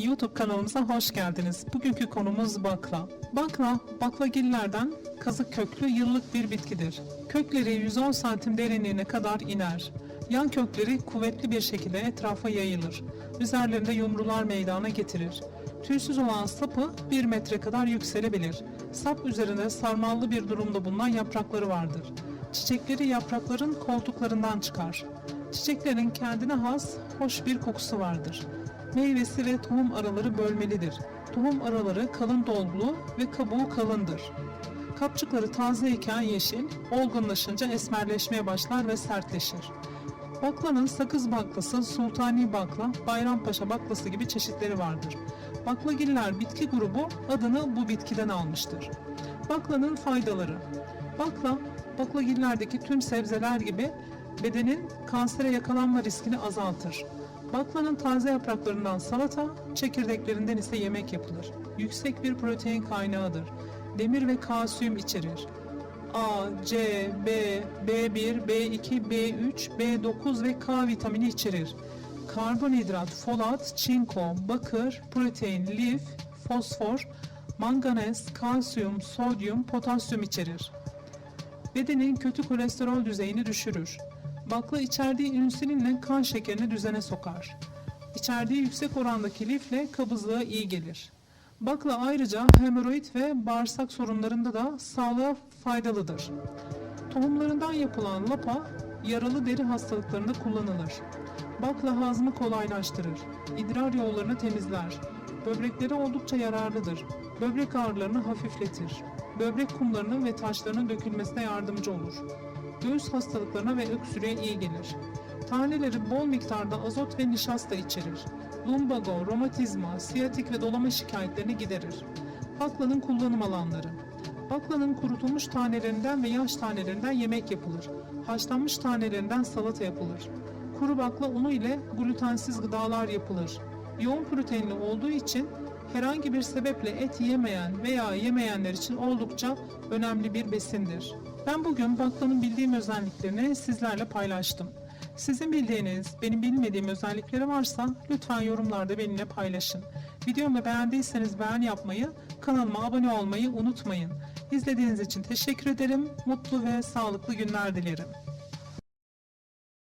YouTube kanalımıza hoş geldiniz. Bugünkü konumuz bakla. Bakla, baklagillerden kazık köklü yıllık bir bitkidir. Kökleri 110 santim derinliğine kadar iner. Yan kökleri kuvvetli bir şekilde etrafa yayılır. Üzerlerinde yumrular meydana getirir. Tüysüz olan sapı 1 metre kadar yükselebilir. Sap üzerinde sarmallı bir durumda bulunan yaprakları vardır. Çiçekleri yaprakların koltuklarından çıkar. Çiçeklerin kendine has, hoş bir kokusu vardır. Meyvesi ve tohum araları bölmelidir. Tohum araları kalın dolgulu ve kabuğu kalındır. Kapçıkları tazeyken yeşil, olgunlaşınca esmerleşmeye başlar ve sertleşir. Baklanın sakız baklası, sultani bakla, bayrampaşa baklası gibi çeşitleri vardır. Baklagiller bitki grubu adını bu bitkiden almıştır. Baklanın faydaları Bakla, baklagillerdeki tüm sebzeler gibi bedenin kansere yakalanma riskini azaltır. Baklanın taze yapraklarından salata, çekirdeklerinden ise yemek yapılır. Yüksek bir protein kaynağıdır. Demir ve kalsiyum içerir. A, C, B, B1, B2, B3, B9 ve K vitamini içerir. Karbonhidrat, folat, çinko, bakır, protein, lif, fosfor, manganez, kalsiyum, sodyum, potasyum içerir. Bedenin kötü kolesterol düzeyini düşürür. Bakla içerdiği insülinle kan şekerini düzene sokar. İçerdiği yüksek orandaki lifle kabızlığa iyi gelir. Bakla ayrıca hemoroid ve bağırsak sorunlarında da sağlığa faydalıdır. Tohumlarından yapılan lapa yaralı deri hastalıklarında kullanılır. Bakla hazmı kolaylaştırır. İdrar yollarını temizler. Böbreklere oldukça yararlıdır. Böbrek ağrılarını hafifletir. Böbrek kumlarının ve taşlarının dökülmesine yardımcı olur. Göğüs hastalıklarına ve öksürüğe iyi gelir. Taneleri bol miktarda azot ve nişasta içerir. Lumbago, romatizma, siyatik ve dolama şikayetlerini giderir. Baklanın kullanım alanları. Baklanın kurutulmuş tanelerinden ve yaş tanelerinden yemek yapılır. Haşlanmış tanelerinden salata yapılır. Kuru bakla unu ile glutensiz gıdalar yapılır. Yoğun proteinli olduğu için herhangi bir sebeple et yemeyen veya yemeyenler için oldukça önemli bir besindir. Ben bugün baklanın bildiğim özelliklerini sizlerle paylaştım. Sizin bildiğiniz, benim bilmediğim özellikleri varsa lütfen yorumlarda benimle paylaşın. Videomu beğendiyseniz beğen yapmayı, kanalıma abone olmayı unutmayın. İzlediğiniz için teşekkür ederim. Mutlu ve sağlıklı günler dilerim.